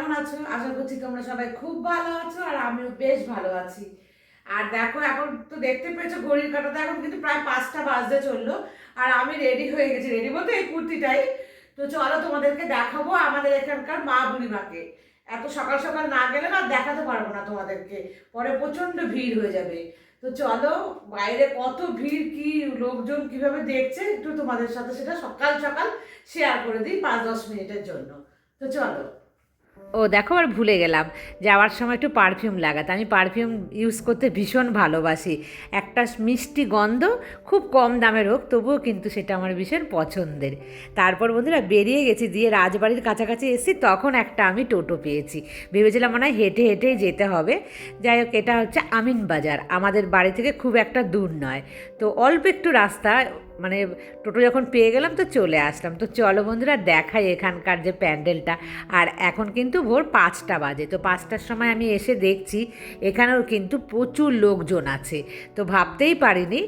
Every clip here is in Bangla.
কেমন আছো? আশা করছি তোমরা সবাই খুব ভালো আছো আর আমিও বেশ ভালো আছি। আর দেখো, এখন তো দেখতে পেয়েছ ঘড়ির কাটাতে, এখন কিন্তু প্রায় পাঁচটা বাজতে চলল। আর আমি রেডি হয়ে গেছি রেডি বলতে এই কুর্তিটাই। তো চলো তোমাদেরকে দেখাবো আমাদের এখানকার মা বুড়িমাকে। এত সকাল সকাল না গেলে না দেখাতে পারব না তোমাদেরকে। পরে প্রচণ্ড ভিড় হয়ে যাবে। তো চলো, বাইরে কত ভিড়, কি লোকজন কীভাবে দেখছে একটু তোমাদের সাথে সেটা সকাল সকাল শেয়ার করে দিই পাঁচ দশ মিনিটের জন্য। তো চলো। ও দেখো আর ভুলে গেলাম, যাওয়ার সময় একটু পারফিউম লাগাতে। আমি পারফিউম ইউজ করতে ভীষণ ভালোবাসি। একটা মিষ্টি গন্ধ, খুব কম দামের হোক তবুও কিন্তু সেটা আমার ভীষণ পছন্দের। তারপর বন্ধুরা বেরিয়ে গেছি, দিয়ে রাজবাড়ির কাছাকাছি এসেছি, তখন একটা আমি টোটো পেয়েছি। ভেবেছিলাম মনে হেঁটে হেঁটেই যেতে হবে। যাই হোক, এটা হচ্ছে আমিন বাজার। আমাদের বাড়ি থেকে খুব একটা দূর নয়। তো অল্প একটু রাস্তা মানে টোটো যখন পেয়ে গেলাম তো চলে আসলাম। তো চলো বন্ধুরা দেখাই এখানকার যে প্যান্ডেলটা। আর এখন কিন্তু ভোর পাঁচটা বাজে। তো পাঁচটার সময় আমি এসে দেখছি, এখানেও কিন্তু প্রচুর লোকজন আছে। তো ভাবতেই পারিনি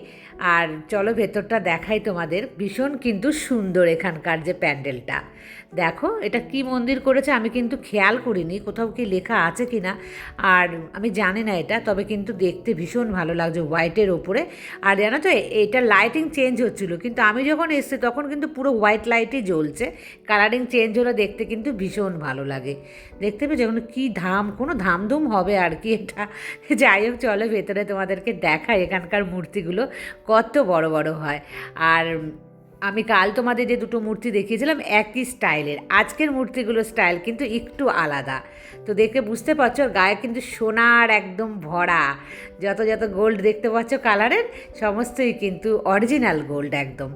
আর চলো ভেতরটা দেখাই তোমাদের। ভীষণ কিন্তু সুন্দর এখানকার যে প্যান্ডেলটা। দেখো, এটা কি মন্দির করেছে আমি কিন্তু খেয়াল করিনি, কোথাও কি লেখা আছে কি না আর আমি জানি না এটা, তবে কিন্তু দেখতে ভীষণ ভালো লাগছে হোয়াইটের ওপরে। আর জানো তো, এটা লাইটিং চেঞ্জ হচ্ছিল, কিন্তু আমি যখন এসেছি তখন কিন্তু পুরো হোয়াইট লাইটই জ্বলছে। কালারিং চেঞ্জ হলে দেখতে কিন্তু ভীষণ ভালো লাগে। দেখতে পেয়েছ? এখন কী ধাম, কোনো ধামধুম হবে আর কি এটা? যাই হোক, চলো ভেতরে তোমাদেরকে দেখায় এখানকার মূর্তিগুলো। কত বড় বড় হয়। আর আমি কাল তোমাদের যে দুটো মূর্তি দেখিয়েছিলাম, একই স্টাইলের। আজকের মূর্তিগুলোর স্টাইল কিন্তু একটু আলাদা। তো দেখে বুঝতে পারছ গায়ে কিন্তু সোনার একদম ভরা। যত যত গোল্ড দেখতে পাচ্ছ কালারের সমস্তই কিন্তু অরিজিনাল গোল্ড একদম।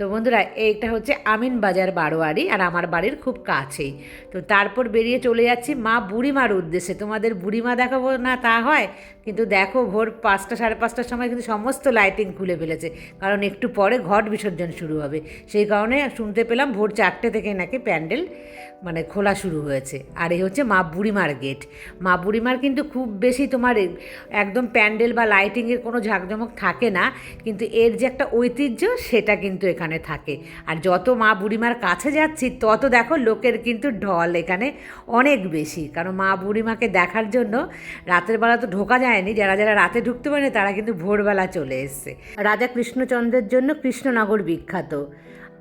তো বন্ধুরা, এইটা হচ্ছে আমিন বাজার বারোয়ারি আর আমার বাড়ির খুব কাছেই। তো তারপর বেরিয়ে চলে যাচ্ছি মা বুড়িমার উদ্দেশ্যে। তোমাদের বুড়িমা দেখাবো না তা হয়, কিন্তু দেখো ভোর পাঁচটা সাড়ে পাঁচটার সময় কিন্তু সমস্ত লাইটিং খুলে ফেলেছে, কারণ একটু পরে ঘট বিসর্জন শুরু হবে। সেই কারণে শুনতে পেলাম ভোর চারটে থেকে নাকি প্যান্ডেল মানে খোলা শুরু হয়েছে। আর এই হচ্ছে মা বুড়িমার গেট মা বুড়িমার কিন্তু খুব বেশি তোমার একদম প্যান্ডেল বা লাইটিংয়ের কোনো ঝাঁকজমক থাকে না। কিন্তু এর যে একটা ঐতিহ্য, সেটা কিন্তু এখানে থাকে। আর যত মা বুড়িমার কাছে যাচ্ছি, তত দেখো লোকের কিন্তু ঢল এখানে অনেক বেশি। কারণ মা বুড়িমাকে দেখার জন্য রাতের বেলা তো ঢোকা যায়নি। যারা যারা রাতে ঢুকতে পারেনি, তারা কিন্তু ভোরবেলা চলে এসছে। রাজা কৃষ্ণচন্দ্রের জন্য কৃষ্ণনগর বিখ্যাত।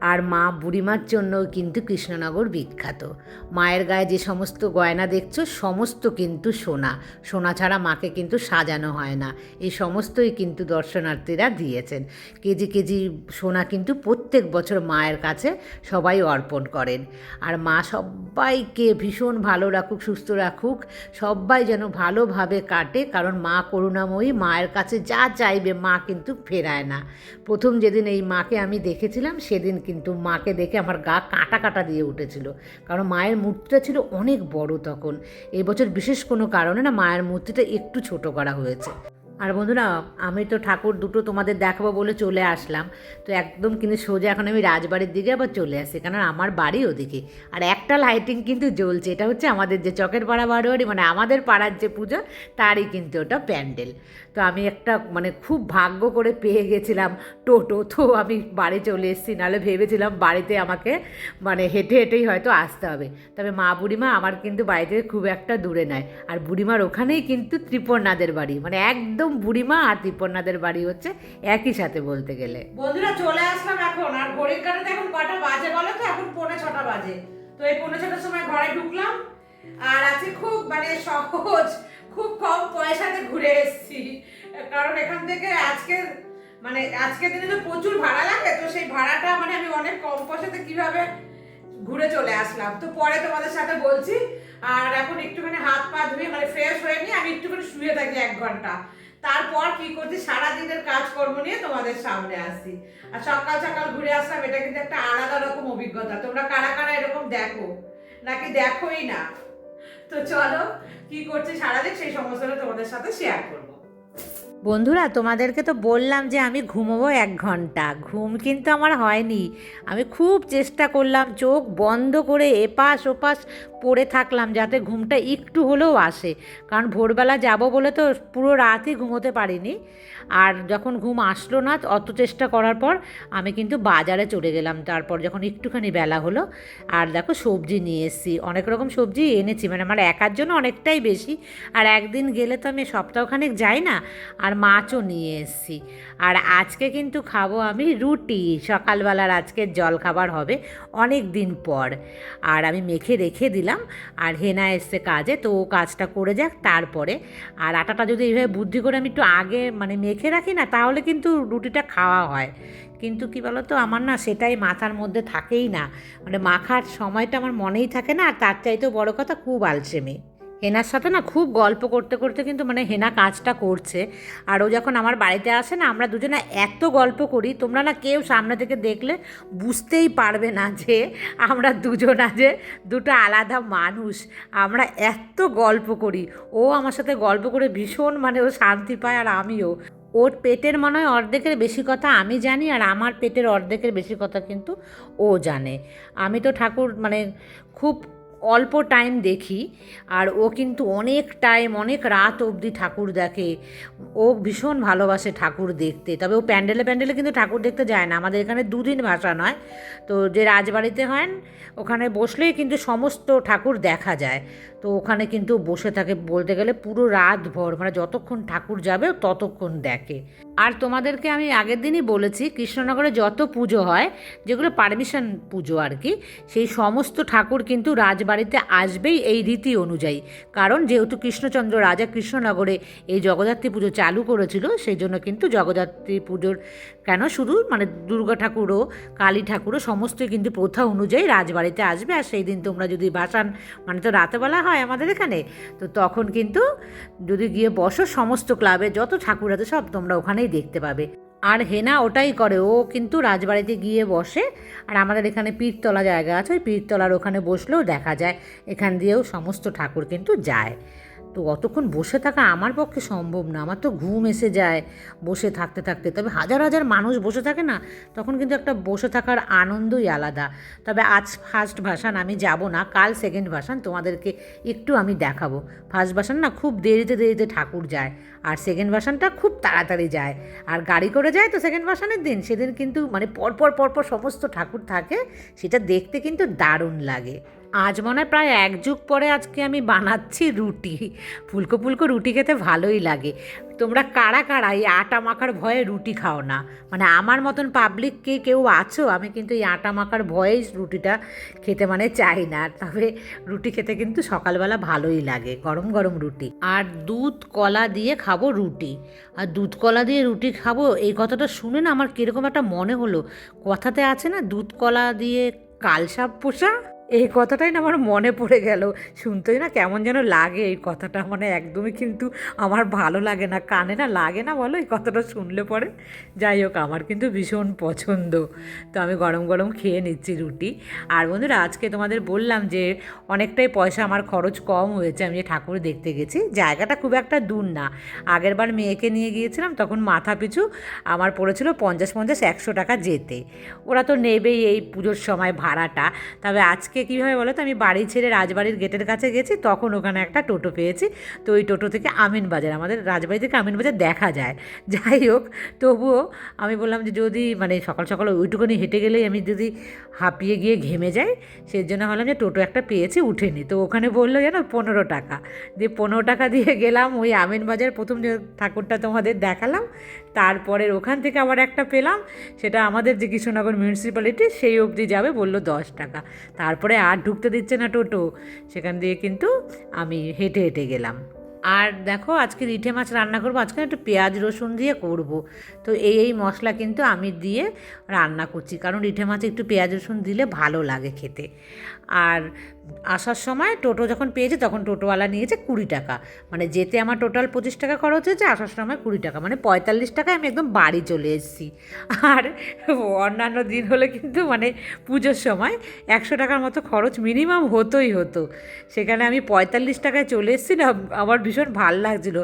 আর মা বুড়িমার জন্য কিন্তু কৃষ্ণনগর বিখ্যাত। মায়ের গায়ে যে সমস্ত গয়না দেখছ, সমস্ত কিন্তু সোনা। সোনা ছাড়া মাকে কিন্তু সাজানো হয় না। এই সমস্তই কিন্তু দর্শনার্থীরা দিয়েছেন। কেজি কেজি সোনা কিন্তু প্রত্যেক বছর মায়ের কাছে সবাই অর্পণ করেন। আর মা সবাইকে ভীষণ ভালো রাখুক, সুস্থ রাখুক, সবাই যেন ভালোভাবে কাটে, কারণ মা করুণাময়ী, মায়ের কাছে যা চাইবে মা কিন্তু ফেরায় না। প্রথম যেদিন এই মাকে আমি দেখেছিলাম সেদিন কিন্তু মাকে দেখে আমার গা কাঁটা কাঁটা দিয়ে উঠেছিল। কারণ মায়ের মূর্তিটা ছিল অনেক বড় তখন। এবছর বিশেষ কোনো কারণে না মায়ের মূর্তিটা একটু ছোট করা হয়েছে। আর বন্ধুরা, আমি তো ঠাকুর দুটো তোমাদের দেখাবো বলে চলে আসলাম। তো একদম কিন্তু সোজা এখন আমি রাজবাড়ির দিকে আবার চলে আসছি কারণ আমার বাড়ি ওদিকে। আর একটা লাইটিং কিন্তু জ্বলছে, এটা হচ্ছে আমাদের যে চকের পাড়া বারোয়ারি মানে আমাদের পাড়ার যে পুজো, তারই কিন্তু ওটা প্যান্ডেল। তো আমি একটা মানে খুব ভাগ্য করে পেয়ে গেছিলাম টোটো, তো আমি বাড়ি চলে এসেছি, নাহলে ভেবেছিলাম বাড়িতে আমাকে মানে হেঁটে হেঁটেই হয়তো আসতে হবে। তবে মা বুড়িমা আমার কিন্তু বাড়ি থেকে খুব একটা দূরে নয়, আর বুড়িমার ওখানেই কিন্তু ত্রিপর্ণাদের বাড়ি মানে একদম বুড়িমা আর ত্রিপর্ণাদের বাড়ি হচ্ছে একই সাথে বলতে গেলে। বন্ধুরা, চলে আসলাম এখন। আর ঘড়ির কাটাতে এখন কটা বাজে বলো তো? এখন পৌনে ছটা বাজে। তো এই পৌনে ছটার সময় ঘরে ঢুকলাম আর আজকে খুব মানে সহজ, খুব কম পয়সাতে ঘুরে এসেছি। কারণ এখান থেকে আজকে মানে আজকের দিনে তো প্রচুর ভাড়া লাগে, তো সেই ভাড়াটা মানে আমি অনেক কম পয়সাতে কীভাবে ঘুরে চলে আসলাম। তো পরে তোমাদের সাথে বলছি। আর এখন একটুখানি হাত পা ধুয়ে মানে ফ্রেশ হয়ে নিয়ে আমি একটুখানি শুয়ে থাকি এক ঘণ্টা। তারপর কি করছি? সারা দিনের কাজকর্ম নিয়ে তোমাদের সামনে আসছি। আর সকাল সকাল ঘুরে আসলাম, এটা কিন্তু একটা আলাদা রকম অভিজ্ঞতা। তোমরা কারা কারা এরকম দেখো? নাকি দেখোই না? তো চলো, কি করছি? সারাদিন সেই সমস্যাটা তোমাদের সাথে শেয়ার করব। বন্ধুরা, তোমাদেরকে তো বললাম যে আমি ঘুমোবো এক ঘণ্টা। ঘুম কিন্তু আমার হয়নি। আমি খুব চেষ্টা করলাম, চোখ বন্ধ করে এপাশ ওপাশ পড়ে থাকলাম যাতে ঘুমটা একটু হলেও আসে। কারণ ভোরবেলা যাব বলে তো পুরো রাতই ঘুমোতে পারিনি। আর যখন ঘুম আসলো না, অত চেষ্টা করার পর আমি কিন্তু বাজারে চলে গেলাম। তারপর যখন একটুখানি বেলা হলো, আর দেখো সবজি নিয়ে এসেছি। অনেক রকম সবজি এনেছি। মানে আমার একার জন্য অনেকটাই বেশি। আর একদিন গেলে তো আমি সপ্তাহখানেক যাই না। আর মাছও নিয়ে এসেছি। আর আজকে কিন্তু খাব আমি রুটি। সকালবেলার আজকে জল খাবার হবে অনেক দিন পর। আর আমি মেখে রেখে দিলাম। আর হেনা এসছে কাজে, তো ও কাজটা করে যাক তারপরে। আর আটাটা যদি এইভাবে বুদ্ধি করে আমি একটু আগে মানে মেখে রাখি না, তাহলে কিন্তু রুটিটা খাওয়া হয়। কিন্তু কি তো আমার না সেটাই মাথার মধ্যে থাকেই না। মানে মাখার সময়টা আমার মনেই থাকে না, আর তার চাইতেও বড় কথা খুব আলসেমি। হেনার সাথে না খুব গল্প করতে করতে কিন্তু মানে হেনা কাজটা করছে। আর ও যখন আমার বাড়িতে আসে না, আমরা দুজনে এত গল্প করি, তোমরা না কেউ সামনে থেকে দেখলে বুঝতেই পারবে না যে আমরা দুজন যে দুটো আলাদা মানুষ। আমরা এত গল্প করি। ও আমার সাথে গল্প করে ভীষণ মানে ও শান্তি পায় আর আমিও। ওর পেটের মনে হয় অর্ধেকের বেশি কথা আমি জানি আর আমার পেটের অর্ধেকের বেশি কথা কিন্তু ও জানে। আমি তো ঠাকুর মানে খুব অল্প টাইম দেখি, আর ও কিন্তু অনেক টাইম অনেক রাত অবধি ঠাকুর দেখে। ও ভীষণ ভালোবাসে ঠাকুর দেখতে। তবে ও প্যান্ডেলে প্যান্ডেলে কিন্তু ঠাকুর দেখতে যায় না। আমাদের এখানে দুদিন ভাষা নয়। তো যে রাজবাড়িতে হয় ওখানে বসলেই কিন্তু সমস্ত ঠাকুর দেখা যায়। তো ওখানে কিন্তু বসে থাকে বলতে গেলে পুরো রাত ভর মানে যতক্ষণ ঠাকুর যাবে ততক্ষণ দেখে। আর তোমাদেরকে আমি আগের দিনই বলেছি, কৃষ্ণনগরে যত পুজো হয়, যেগুলো পারমিশন পুজো আর কি, সেই সমস্ত ঠাকুর কিন্তু রাজবাড়িতে আসবেই এই রীতি অনুযায়ী। কারণ যেহেতু কৃষ্ণচন্দ্র রাজা কৃষ্ণনগরে এই জগদ্ধাত্রী পুজো চালু করেছিল, সেই জন্য কিন্তু জগদ্ধাত্রী পুজোর কেন শুধু মানে দুর্গা ঠাকুরও, কালী ঠাকুরও, সমস্তই কিন্তু প্রথা অনুযায়ী রাজবাড়িতে আসবে। আর সেই দিন তোমরা যদি বাসান মানে তো রাতেবেলা হয় আমাদের এখানে। তো তখন কিন্তু যদি গিয়ে বসো সমস্ত ক্লাবে যত ঠাকুর আছে সব তোমরা ওখানেই দেখতে পাবে। আর হেনা ওটাই করে, ও কিন্তু রাজবাড়িতে গিয়ে বসে, আর আমাদের এখানে পীরতলা জায়গা আছে, ওই পীরতলার ওখানে বসলেও দেখা যায়, এখান দিয়েও সমস্ত ঠাকুর কিন্তু যায়। তো অতক্ষণ বসে থাকা আমার পক্ষে সম্ভব না। আমার তো ঘুম এসে যায় বসে থাকতে থাকতে। তবে হাজার হাজার মানুষ বসে থাকে না, তখন কিন্তু একটা বসে থাকার আনন্দই আলাদা। তবে আজ ফার্স্ট ভাসান, আমি যাব না। কাল সেকেন্ড ভাসান, তোমাদেরকে একটু আমি দেখাবো। ফার্স্ট ভাসান না খুব দেরিতে দেরিতে ঠাকুর যায়, আর সেকেন্ড ভাসানটা খুব তাড়াতাড়ি যায়। আর গাড়ি করে যায় তো সেকেন্ড ভাসানের দিন। সেদিন কিন্তু মানে পরপর পরপর সমস্ত ঠাকুর থাকে, সেটা দেখতে কিন্তু দারুণ লাগে। আজ মনে হয় প্রায় এক যুগ পরে আজকে আমি বানাচ্ছি রুটি। ফুলকো ফুলকো রুটি খেতে ভালোই লাগে। তোমরা কারা কারা এই আটা মাখার ভয়ে রুটি খাও না? মানে আমার মতন পাবলিক কে কেউ আছো? আমি কিন্তু এই আটা মাখার ভয়েই রুটিটা খেতে মানে চাই না। তবে রুটি খেতে কিন্তু সকালবেলা ভালোই লাগে, গরম গরম রুটি। আর দুধ কলা দিয়ে খাব রুটি। আর দুধ কলা দিয়ে রুটি খাব, এই কথাটা শুনে না আমার কীরকম একটা মনে হলো। কথাতে আছে না, দুধ কলা দিয়ে কালসাপ পোষা? এই কথাটাই না আমার মনে পড়ে গেল। শুনতেই না কেমন যেন লাগে এই কথাটা। মানে একদমই কিন্তু আমার ভালো লাগে না, কানে না লাগে না বলো এই কথাটা শুনলে পরে। যাই হোক, আমার কিন্তু ভীষণ পছন্দ। তো আমি গরম গরম খেয়ে নিচ্ছি রুটি। আর বন্ধুরা, আজকে তোমাদের বললাম যে অনেকটাই পয়সা আমার খরচ কম হয়েছে, আমি যে ঠাকুর দেখতে গেছি। জায়গাটা খুব একটা দূর না। আগের বার মেয়েকে নিয়ে গিয়েছিলাম, তখন মাথা পিছু আমার পড়েছিল পঞ্চাশ পঞ্চাশ একশো টাকা যেতে। ওরা তো নেবেই এই পুজোর সময় ভাড়াটা। তবে আজকে কীভাবে বলো তো, আমি বাড়ি ছেড়ে রাজবাড়ির গেটের কাছে গেছি, তখন ওখানে একটা টোটো পেয়েছি। তো ওই টোটো থেকে আমিন বাজার, আমাদের রাজবাড়ি থেকে আমিন বাজার দেখা যায়। যাই হোক, তবুও আমি বললাম যে যদি মানে সকাল সকাল ওইটুকুনি হেঁটে গেলেই আমি যদি হাঁপিয়ে গিয়ে ঘেমে যাই, সেই জন্য ভাবলাম যে টোটো একটা পেয়েছি, উঠেনি। তো ওখানে বলল যেন পনেরো টাকা। দিয়ে পনেরো টাকা দিয়ে গেলাম, ওই আমিন বাজার প্রথম যে ঠাকুরটা তোমাদের দেখালাম তারপরে ওখান থেকে আবার একটা পেলাম, সেটা আমাদের যে কৃষ্ণনগর মিউনিসিপ্যালিটি সেই অবধি যাবে বলল দশ টাকা। তারপরে আর ঢুকতে দিচ্ছে না টোটো, সেখান দিয়ে কিন্তু আমি হেঁটে হেঁটে গেলাম। আর দেখো আজকে রিঠে মাছ রান্না করব, আজকে একটু পেঁয়াজ রসুন দিয়ে করব। তো এই এই মশলা কিন্তু আমি দিয়ে রান্না করছি, কারণ রিঠে মাছে একটু পেঁয়াজ রসুন দিলে ভালো লাগে খেতে। আর আসার সময় টোটো যখন পেয়েছে তখন টোটোওয়ালা নিয়েছে কুড়ি টাকা। মানে যেতে আমার টোটাল পঁচিশ টাকা খরচ হয়েছে, আসার সময় কুড়ি টাকা। মানে পঁয়তাল্লিশ টাকায় আমি একদম বাড়ি চলে এসেছি। আর অন্যান্য দিন হলে কিন্তু মানে পুজোর সময় একশো টাকার মতো খরচ মিনিমাম হতোই হতো। সেখানে আমি পঁয়তাল্লিশ টাকায় চলে এসেছি না, আমার ভীষণ ভালো লাগছিল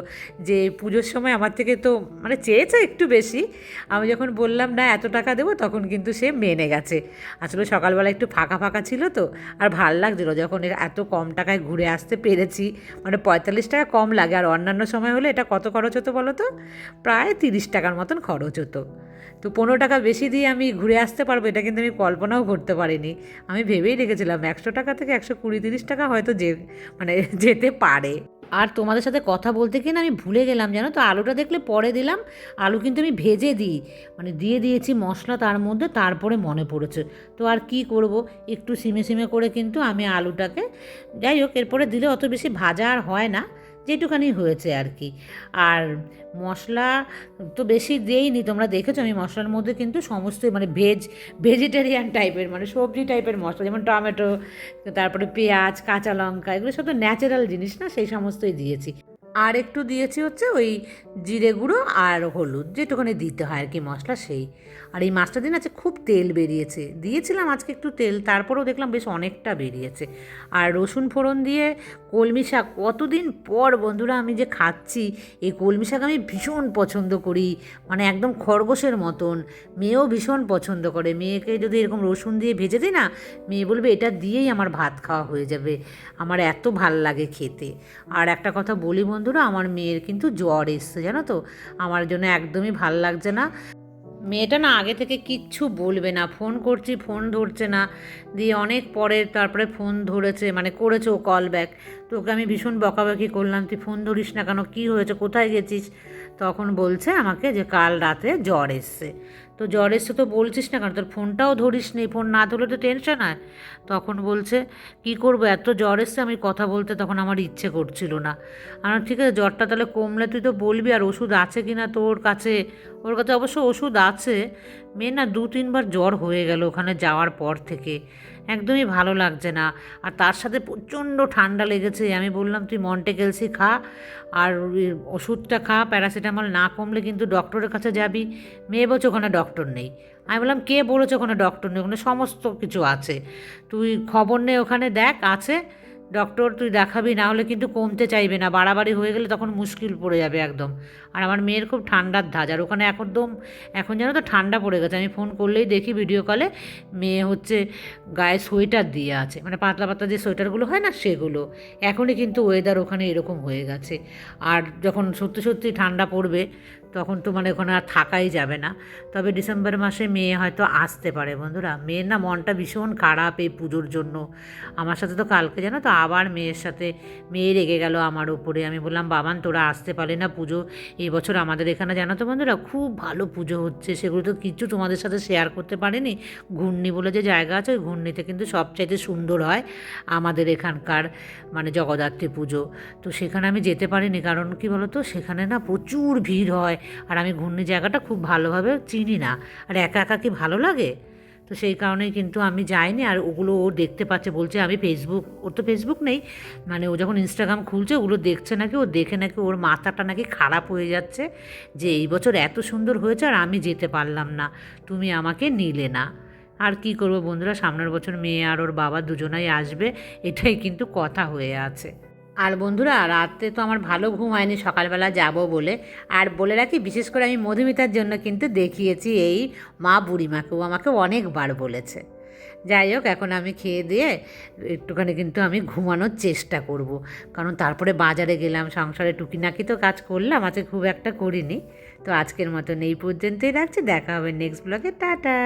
যে পুজোর সময় আমার থেকে তো মানে চেয়েছে একটু বেশি। আমি যখন বললাম, না, এত টাকা দেবো, তখন কিন্তু সে মেনে গেছে। আসলে সকালবেলা একটু ফাঁকা ফাঁকা ছিল তো আর ভালো লাগছিল যখন এর এত কম টাকায় ঘুরে আসতে পেরেছি। মানে পঁয়তাল্লিশ টাকা কম লাগে, আর অন্যান্য সময় হলে এটা কত খরচ হতো বলো তো? প্রায় তিরিশ টাকার মতন খরচ হতো। তো পনেরো টাকা বেশি দিয়ে আমি ঘুরে আসতে পারব, এটা কিন্তু আমি কল্পনাও করতে পারিনি। আমি ভেবেই রেখেছিলাম একশো টাকা থেকে একশো কুড়ি তিরিশ টাকা হয়তো যে মানে যেতে পারে। আর তোমাদের সাথে কথা বলতে গিয়ে না আমি ভুলে গেলাম, জানো তো? আলুটা দেখলে পরে দিলাম, আলু কিন্তু আমি ভেজে দিই। মানে দিয়ে দিয়েছি মশলা তার মধ্যে, তারপরে মনে পড়েছে। তো আর কি করব? একটু সিমে সিমে করে কিন্তু আমি আলুটাকে, যাই হোক, এরপরে দিলে অত বেশি ভাজা আর হয় না। যেটুখানি হয়েছে আর কি। আর মশলা তো বেশি দেইনি, তোমরা দেখেছ আমি মশলার মধ্যে কিন্তু সমস্ত মানে ভেজ ভেজিটেরিয়ান টাইপের মানে সবজি টাইপের মশলা, যেমন টমেটো, তারপরে পেঁয়াজ, কাঁচা লঙ্কা, এগুলো সব তো ন্যাচারাল জিনিস না, সেই সমস্তই দিয়েছি। আর একটু দিয়েছি হচ্ছে ওই জিরে গুঁড়ো আর হলুদ যেটুখানি দিতে হয় আর কি মশলা সেই। আর এই মাছটা দিন আছে খুব তেল বেরিয়েছে। দিয়েছিলাম আজকে একটু তেল, তারপরেও দেখলাম বেশ অনেকটা বেরিয়েছে। আর রসুন ফোড়ন দিয়ে কলমি শাক, কতদিন পর বন্ধুরা আমি যে খাচ্ছি, এই কলমি শাক আমি ভীষণ পছন্দ করি। মানে একদম খরগোশের মতন, মেয়েও ভীষণ পছন্দ করে। মেয়েকে যদি এরকম রসুন দিয়ে ভেজে দিই না, মেয়ে বলবে এটা দিয়েই আমার ভাত খাওয়া হয়ে যাবে। আমার এত ভালো লাগে খেতে। আর একটা কথা বলি বন্ধুরা, আমার মেয়ের কিন্তু জ্বর এসছে, জানো তো? আমার জন্য একদমই ভালো লাগছে না। মেয়েটা না আগে থেকে কিচ্ছু বলবে না, ফোন করছি, ফোন ধরছে না। দিয়ে অনেক পরে তারপরে ফোন ধরেছে মানে করেছে ও কল ব্যাক তো ওকে আমি ভীষণ বকাবকি করলাম, তুই ফোন ধরিস না কেন? কী হয়েছে? কোথায় গেছিস? তখন বলছে আমাকে যে কাল রাতে জ্বর এসছে। তো জ্বর এসে তো বলছিস না কেন? তোর ফোনটাও ধরিস নি, ফোন না ধরলে তো টেনশন হয়। তখন বলছে, কি করব? এত জ্বর এসে আমি কথা বলতে তখন আমার ইচ্ছে করছিল না। আমার ঠিক আছে, জ্বরটা তাহলে কমলে তুই তো বলবি, আর ওষুধ আছে কি না তোর কাছে? ওর কাছে অবশ্য ওষুধ আছে মেয়ে না দু তিনবার জ্বর হয়ে গেল ওখানে যাওয়ার পর থেকে। একদমই ভালো লাগছে না। আর তার সাথে প্রচণ্ড ঠান্ডা লেগেছে। আমি বললাম, তুই মন্টে মন্টেকেলসি খা আর ওষুধটা খা, প্যারাসিটামল না কমলে কিন্তু ডক্টরের কাছে যাবি। মেয়ে বলছে, ওখানে ডক্টর নেই। আমি বললাম, কে বলেছে ওখানে ডক্টর নেই? ওখানে সমস্ত কিছু আছে। তুই খবর নে, ওখানে দেখ, আছে। ডক্টর, তুই দেখাবি, না হলে কিন্তু কমতে চাইবে না। বাড়াবাড়ি হয়ে গেলে তখন মুশকিল পড়ে যাবে একদম। আর আমার মেয়ের খুব ঠান্ডার ধাজ, আর ওখানে একদম, এখন যেন তো ঠান্ডা পড়ে গেছে। আমি ফোন করলেই দেখি ভিডিও কলে মেয়ে হচ্ছে গায়ে সোয়েটার দিয়ে আছে। মানে পাতলা পাতলা যে সোয়েটারগুলো হয় না, সেগুলো। এখনই কিন্তু ওয়েদার ওখানে এরকম হয়ে গেছে। আর যখন সত্যি সত্যি ঠান্ডা পড়বে তখন তো মানে ওখানে আর থাকাই যাবে না। তবে ডিসেম্বর মাসে মেয়ে হয়তো আসতে পারে বন্ধুরা। মেয়ের না মনটা ভীষণ খারাপ এই পুজোর জন্য। আমার সাথে তো কালকে জানো তো আবার মেয়ের সাথে মেয়ে রেগে গেল আমার ওপরে আমি বললাম, বাবান, তোরা আসতে পারলি না পুজো। এই বছর আমাদের এখানে জানো তো বন্ধুরা খুব ভালো পুজো হচ্ছে। সেগুলো তো কিচ্ছু তোমাদের সাথে শেয়ার করতে পারিনি। ঘূর্ণি বলে যে জায়গা আছে, ওই ঘূর্ণিতে কিন্তু সবচাইতে সুন্দর হয় আমাদের এখানকার মানে জগদ্ধাত্রী পুজো। তো সেখানে আমি যেতে পারিনি। কারণ কি বলতো? সেখানে না প্রচুর ভিড় হয়। আর আমি ঘূর্ণি জায়গাটা খুব ভালোভাবে চিনি না। আর একা একা কি ভালো লাগে? তো সেই কারণেই কিন্তু আমি যাইনি। আর ওগুলো ও দেখতে পাচ্ছে, বলছে আমি ফেসবুক ওর তো ফেসবুক নেই। মানে ও যখন ইনস্টাগ্রাম খুলছে, ওগুলো দেখছে নাকি, ও দেখে নাকি ওর মাথাটা নাকি খারাপ হয়ে যাচ্ছে যে এই বছর এত সুন্দর হয়েছে আর আমি যেতে পারলাম না। তুমি আমাকে নিলে না। আর কি করব বন্ধুরা, সামনের বছর মেয়ে আর ওর বাবা দুজনাই আসবে, এটাই কিন্তু কথা হয়ে আছে। আর বন্ধুরা, রাতে তো আমার ভালো ঘুম হয়নি, সকালবেলা যাব বলে। আর বলে রাখি, বিশেষ করে আমি মধুমিতার জন্য কিন্তু দেখিয়েছি এই মা বুড়িমাকেও আমাকে অনেকবার বলেছে। যাই হোক, এখন আমি খেয়ে দিয়ে একটুখানি কিন্তু আমি ঘুমানোর চেষ্টা করব। কারণ তারপরে বাজারে গেলাম, সংসারে টুকিনাকি তো কাজ করলাম, আজকে খুব একটা করিনি। তো আজকের মতন এই পর্যন্তই রাখছি, দেখা হবে নেক্সট ব্লগে টাটা!